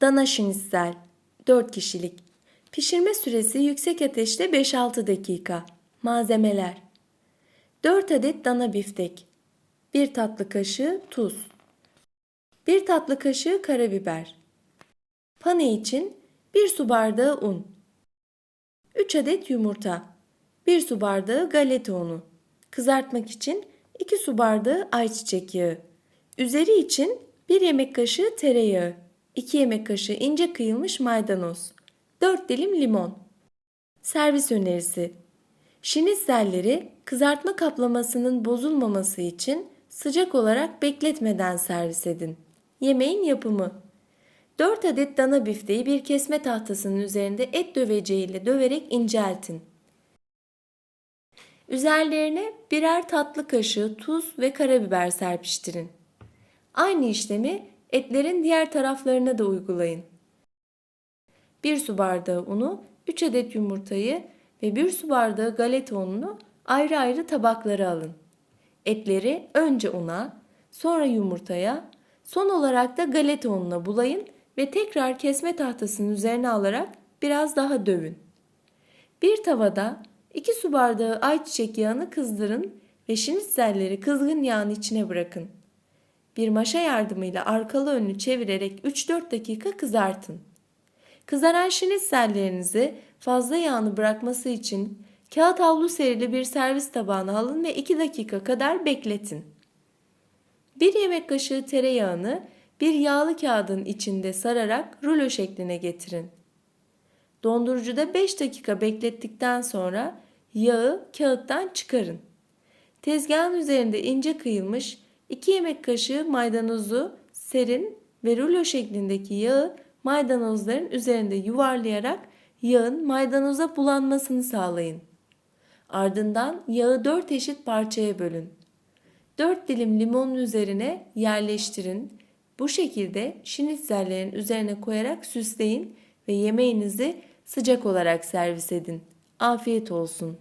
Dana şinitsel 4 kişilik. Pişirme süresi yüksek ateşte 5-6 dakika. Malzemeler. 4 adet dana biftek. 1 tatlı kaşığı tuz. 1 tatlı kaşığı karabiber. Pane için 1 su bardağı un. 3 adet yumurta. 1 su bardağı galeta unu. Kızartmak için 2 su bardağı ayçiçek yağı. Üzeri için 1 yemek kaşığı tereyağı 2 yemek kaşığı ince kıyılmış maydanoz 4 dilim limon Servis önerisi Şinitzelleri kızartma kaplamasının bozulmaması için sıcak olarak bekletmeden servis edin. Yemeğin yapımı 4 adet dana bifteyi bir kesme tahtasının üzerinde et döveceğiyle döverek inceltin. Üzerlerine birer tatlı kaşığı tuz ve karabiber serpiştirin. Aynı işlemi etlerin diğer taraflarına da uygulayın. 1 su bardağı unu, 3 adet yumurtayı ve 1 su bardağı galeta ununu ayrı ayrı tabaklara alın. Etleri önce una, sonra yumurtaya, son olarak da galeta ununa bulayın ve tekrar kesme tahtasının üzerine alarak biraz daha dövün. Bir tavada 2 su bardağı ayçiçek yağını kızdırın ve şinitzelleri kızgın yağın içine bırakın. Bir maşa yardımıyla arkalı önlü çevirerek 3-4 dakika kızartın. Kızaran şinitzellerinizi fazla yağını bırakması için kağıt havlu serili bir servis tabağına alın ve 2 dakika kadar bekletin. 1 yemek kaşığı tereyağını bir yağlı kağıdın içinde sararak rulo şekline getirin. Dondurucuda 5 dakika beklettikten sonra yağı kağıttan çıkarın. Tezgahın üzerinde ince kıyılmış 2 yemek kaşığı maydanozu serin ve rulo şeklindeki yağı maydanozların üzerinde yuvarlayarak yağın maydanoza bulanmasını sağlayın. Ardından yağı 4 eşit parçaya bölün. 4 dilim limonun üzerine yerleştirin. Bu şekilde şinitzellerin üzerine koyarak süsleyin ve yemeğinizi sıcak olarak servis edin. Afiyet olsun.